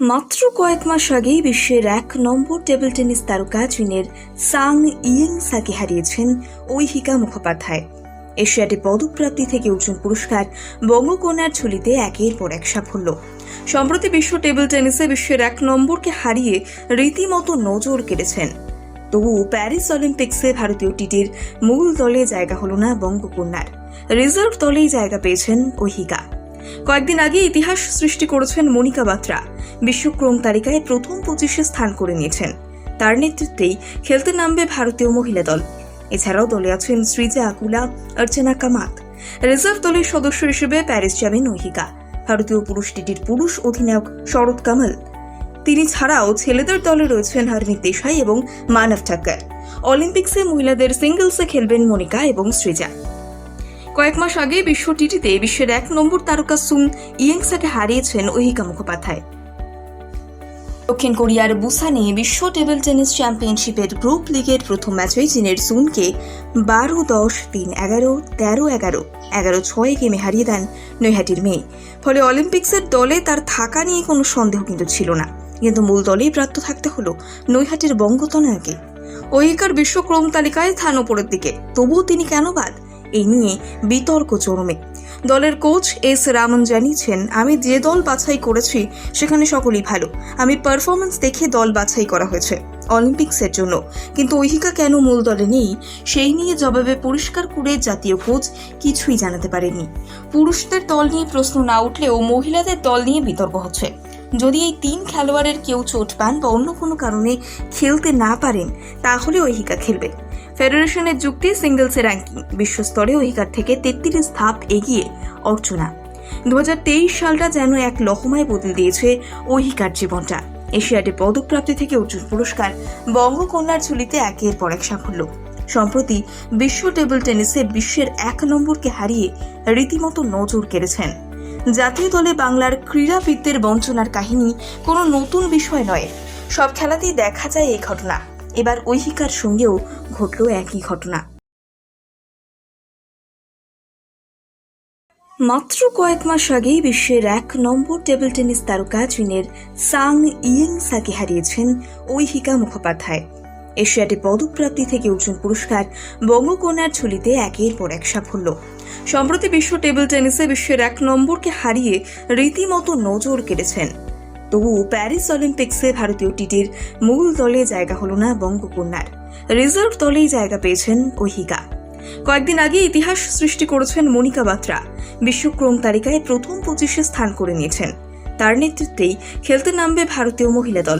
মাত্র কয়েক মাস আগেই বিশ্বের এক নম্বর টেবিল টেনিস তারকা চীনের সাং ইয়েং সাকে হারিয়েছেন ঐহিকা মুখোপাধ্যায়। এশিয়াডে পদকপ্রাপ্তি থেকে অর্জুন পুরস্কার বঙ্গকন্যার ঝুলিতে একের পর এক সাফল্য। সম্প্রতি বিশ্ব টেবিল টেনিসে বিশ্বের এক নম্বরকে হারিয়ে রীতিমতো নজর কেড়েছেন। তবু প্যারিস অলিম্পিক্সে ভারতীয় টিটির মূল দলে জায়গা হল না বঙ্গকন্যার। রিজার্ভ দলেই জায়গা পেয়েছেন ঐহিকা। কয়েকদিন আগে ইতিহাস সৃষ্টি করেছেন মনিকা বাত্রা। বিশ্বক্রম তালিকায় প্রথম পঁচিশে স্থান করে নিয়েছেন। তার নেতৃত্বেই খেলতে নামবে ভারতীয় মহিলা দল। এছাড়াও দলে আছেন সৃজা আকুলা, অর্চনা কামাত। রিজার্ভ দলের সদস্য হিসেবে প্যারিস যাবেন ঐহিকা ভারতীয় পুরুষ টিটির পুরুষ অধিনায়ক শরৎ কামাল। তিনি ছাড়াও ছেলেদের দলে রয়েছেন হরমিত দেশাই এবং মানব ঠাক্কর। অলিম্পিক্সে মহিলাদের সিঙ্গলসে খেলবেন মনিকা এবং সৃজা। কয়েক মাস আগে বিশ্ব টিটিতে বিশ্বের এক নম্বর তারকা সুং ইয়েংসাকে হারিয়েছেন ঐহিকা মুখোপাধ্যায়। দক্ষিণ কোরিয়ার বুসানে বিশ্ব টেবিল টেনিস চ্যাম্পিয়নশিপের গ্রুপ লিগের প্রথম ম্যাচে চীনের সুনকে বারো দশ, তিন এগারো, তেরো এগারো এগারো ছয় গেমে হারিয়ে দেন নৈহাটির মেয়ে। ফলে অলিম্পিক্সের দলে তার থাকা নিয়ে কোনো সন্দেহ কিন্তু ছিল না। কিন্তু মূল দলেই প্রাপ্ত থাকতে হলো নৈহাটির বঙ্গতনয়কে ঐহিকার বিশ্বক্রম তালিকায় স্থান ওপরের দিকে। তবুও তিনি কেন বাদ? এই নিয়ে বিতর্ক চরমে। দলের কোচ এস রামন জানিয়েছেন, আমি যে দল বাছাই করেছি, সেখানে সকলেই ভালো। আমি পারফরমেন্স দেখে দল বাছাই করা হয়েছে অলিম্পিক্সের জন্য। কিন্তু ঐহিকা কেন মূল দলে নেই, সেই নিয়ে জবাবে পরিষ্কার করে জাতীয় কোচ কিছুই জানাতে পারেনি পুরুষদের দল নিয়ে প্রশ্ন না উঠলেও মহিলাদের দল নিয়ে বিতর্ক হচ্ছে। যদি এই তিন খেলোয়াড়ের কেউ চোট পান বা অন্য কোনো কারণে খেলতে না পারেন, তাহলে ঐহিকা খেলবে। ফেডারেশনের যুক্তি সিঙ্গলসের র্যাঙ্কিং বিশ্বস্তরে ঐহিকার থেকে তেত্রিশ ধাপ এগিয়ে অর্চনা। দু হাজার তেইশ সালটা যেন এক লহমায় বদলে দিয়েছে ঐহিকার জীবনটা। এশিয়াডে পদকপ্রাপ্তি থেকে অর্জুন পুরস্কার, বঙ্গকন্যার ঝুলিতে একের পর এক সাফল্য। সম্প্রতি বিশ্ব টেবিল টেনিসে বিশ্বের এক নম্বরকে হারিয়ে রীতিমতো নজর কেড়েছেন। জাতীয় দলে বাংলার ক্রীড়াবিদদের বঞ্চনার কাহিনী কোনো নতুন বিষয় নয়। সব খেলাতেই দেখা যায় এই ঘটনা। এবার ঐহিকার সঙ্গেও ঘটল একই ঘটনা। মাত্র কয়েক মাস আগেই বিশ্বের এক নম্বর টেবিল টেনিস তারকা চীনের সাং ইয়েং সাকে হারিয়েছেন ঐহিকা মুখোপাধ্যায়। এশিয়াডে পদকপ্রাপ্তি থেকে অর্জুন পুরস্কার বঙ্গকন্যার ঝুলিতে একের পর এক সাফল্য। সম্প্রতি বিশ্ব টেবিল টেনিসে বিশ্বের এক নম্বরকে হারিয়ে রীতিমতো নজর কেড়েছেন তবু প্যারিস অলিম্পিক্সে ভারতীয় টিটির মূল দলে জায়গা হল না বঙ্গকন্যার। রিজার্ভ দলেই জায়গা পেয়েছেন ওহিকা কয়েকদিন আগে ইতিহাস সৃষ্টি করেছেন মনিকা বাত্রা। বিশ্বক্রম তালিকায় প্রথম পঁচিশে স্থান করে নিয়েছেন। তার নেতৃত্বেই খেলতে নামবে ভারতীয় মহিলা দল।